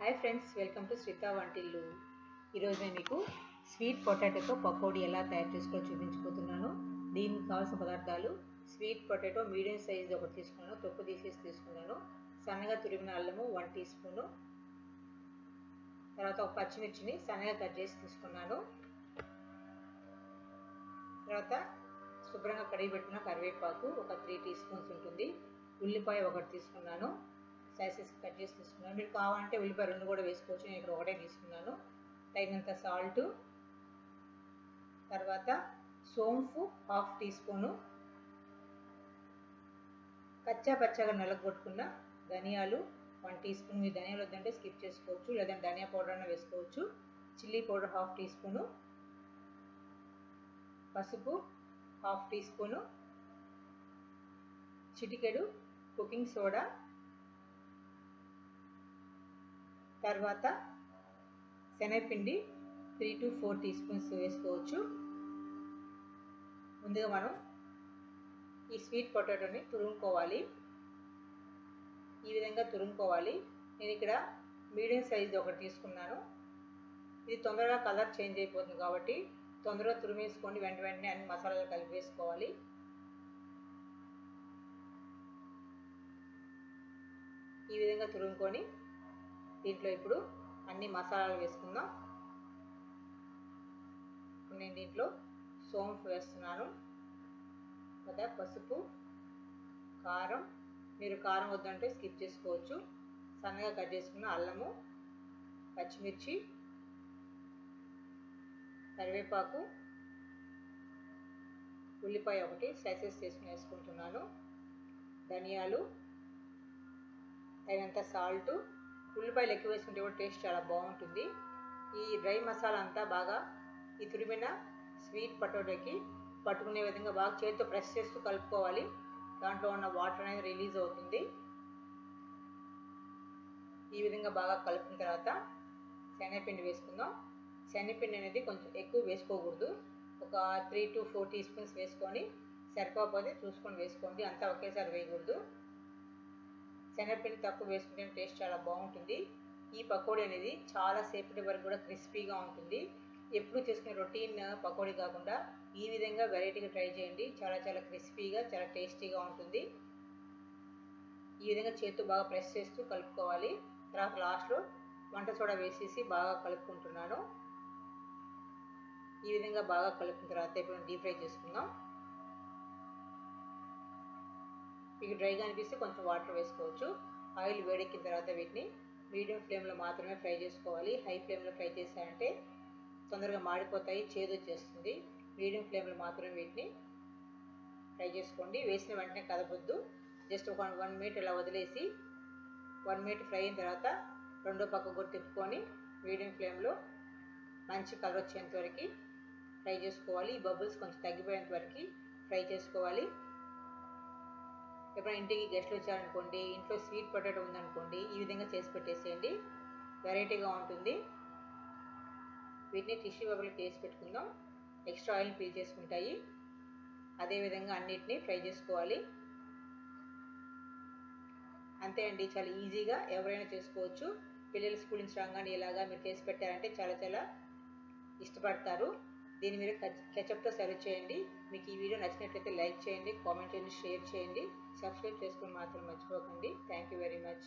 Hi friends welcome to Sritha వంటిల్లు ఈరోజు నేను మీకు స్వీట్ పొటాటోతో పకోడీ ఎలా తయారు చేసుకోవాలో చూపించబోతున్నాను. దీనికి కావాల్సిన పదార్థాలు స్వీట్ పొటాటో మీడియం సైజ్ ఒకటి తీసుకున్నాను. తొక్కు తీసేసి తీసుకున్నాను. సన్నగా తురిమిన అల్లము వన్ టీ స్పూను తర్వాత ఒక పచ్చిమిర్చిని సన్నగా కట్ చేసి తీసుకున్నాను. తర్వాత శుభ్రంగా కడిగి పెట్టిన కరివేపాకు ఒక త్రీ టీ స్పూన్స్ ఉంటుంది. ఉల్లిపాయ ఒకటి తీసుకున్నాను. సైజెస్ కట్ చేసి తీసుకున్నాను. మీరు కావాలంటే ఉల్లిపాయ రెండు కూడా వేసుకోవచ్చు. నేను ఇక్కడ ఒకటే తీసుకున్నాను. తగినంత సాల్ట్ తర్వాత సోంపు హాఫ్ టీ స్పూను కచ్చా పచ్చగా నలగొట్టుకున్న ధనియాలు వన్ టీ స్పూన్ మీరు ధనియాలు వద్దంటే స్కిప్ చేసుకోవచ్చు. లేదంటే ధనియా పౌడర్ అయినా వేసుకోవచ్చు. Chilli powder half teaspoon పసుపు హాఫ్ టీ స్పూను చిటికెడు కుకింగ్ సోడా తర్వాత శనగపిండి three to four teaspoons వేసుకోవచ్చు. ముందుగా మనం ఈ స్వీట్ పొటాటోని తురుముకోవాలి. ఈ విధంగా తురుముకోవాలి. నేను ఇక్కడ మీడియం సైజ్ ఒకటి తీసుకున్నాను. ఇది తొందరగా కలర్ చేంజ్ అయిపోతుంది కాబట్టి తొందరగా తురిమేసుకోండి వెంట వెంటనే అన్ని మసాలాలు కలిపి వేసుకోవాలి. ఈ విధంగా తురుముకొని దీంట్లో ఇప్పుడు అన్ని మసాలాలు వేసుకుందాం. నేను దీంట్లో సోంపు వేస్తున్నాను. కదా పసుపు కారం. మీరు కారం వద్దంటే స్కిప్ చేసుకోవచ్చు. సన్నగా కట్ చేసుకున్న అల్లము పచ్చిమిర్చి కరివేపాకు ఉల్లిపాయ ఒకటి స్లైసెస్ చేసుకుని వేసుకుంటున్నాను. ధనియాలు తగినంత సాల్టు ఉల్లిపాయలు ఎక్కువ వేసుకుంటే కూడా టేస్ట్ చాలా బాగుంటుంది. ఈ డ్రై మసాలా అంతా బాగా ఈ తురిమిన స్వీట్ పటోటాకి పట్టుకునే విధంగా బాగా చేతితో ప్రెస్ చేస్తూ కలుపుకోవాలి. దాంట్లో ఉన్న వాటర్ అనేది రిలీజ్ అవుతుంది. ఈ విధంగా బాగా కలుపుకున్న తర్వాత శనగపిండి వేసుకుందాం. శనగపిండి అనేది కొంచెం ఎక్కువ వేసుకోకూడదు. ఒక three to four teaspoons వేసుకొని సరిపోకపోతే చూసుకొని వేసుకోండి. అంతా ఒకేసారి వేయకూడదు. శనగపిండి తక్కువ వేసుకుంటే టేస్ట్ చాలా బాగుంటుంది. ఈ పకోడీ అనేది చాలా సేపటి వరకు కూడా క్రిస్పీగా ఉంటుంది. ఎప్పుడు చేసుకునే రొటీన్ పకోడీ కాకుండా ఈ విధంగా వెరైటీగా ట్రై చేయండి. చాలా చాలా క్రిస్పీగా చాలా టేస్టీగా ఉంటుంది. ఈ విధంగా చేతితో బాగా ప్రెస్ చేస్తూ కలుపుకోవాలి. తర్వాత లాస్ట్లో వంట సోడా వేసేసి బాగా కలుపుకుంటున్నాను. ఈ విధంగా బాగా కలుపుకున్న తర్వాత ఇప్పుడు డీప్ ఫ్రై చేసుకుందాం. మీకు డ్రైగా అనిపిస్తే కొంచెం వాటర్ వేసుకోవచ్చు. ఆయిల్ వేడెక్కిన తర్వాత వీటిని మీడియం ఫ్లేమ్లో మాత్రమే ఫ్రై చేసుకోవాలి. హై ఫ్లేమ్లో ఫ్రై చేశారంటే తొందరగా మాడిపోతాయి చేదు వచ్చేస్తుంది. మీడియం ఫ్లేమ్లో మాత్రమే వీటిని ఫ్రై చేసుకోండి. వేసిన వెంటనే కదపొద్దు. జస్ట్ ఒక వన్ మినిట్ ఇలా వదిలేసి వన్ మినిట్ ఫ్రై అయిన తర్వాత రెండో పక్క కూడా తిప్పుకొని మీడియం ఫ్లేమ్లో మంచి కలర్ వచ్చేంత వరకు ఫ్రై చేసుకోవాలి. ఈ బబుల్స్ కొంచెం తగ్గిపోయేంత వరకు ఫ్రై చేసుకోవాలి. ఎప్పుడైనా ఇంటికి గెస్ట్లు వచ్చారనుకోండి ఇంట్లో స్వీట్ పొటాటో ఉందనుకోండి ఈ విధంగా చేసి పెట్టేసేయండి. వెరైటీగా ఉంటుంది. వీటిని టిష్యూ పేపర్లో చేసి పెట్టుకుందాం. ఎక్స్ట్రా ఆయిల్ పీల్ చేసుకుంటాయి. అదేవిధంగా అన్నిటినీ ఫ్రై చేసుకోవాలి. అంతే అండి చాలా ఈజీగా ఎవరైనా చేసుకోవచ్చు. పిల్లలు స్కూల్ నుంచి రాగానే ఇలాగా మీరు చేసి పెట్టారంటే చాలా చాలా ఇష్టపడతారు. దీన్ని మీరు కెచప్తో సర్వ్ చేయండి. మీకు ఈ వీడియో నచ్చినట్లయితే లైక్ చేయండి కామెంట్ చేయండి షేర్ చేయండి. సబ్స్క్రైబ్ చేసుకుని మాత్రం మర్చిపోకండి. Thank you very much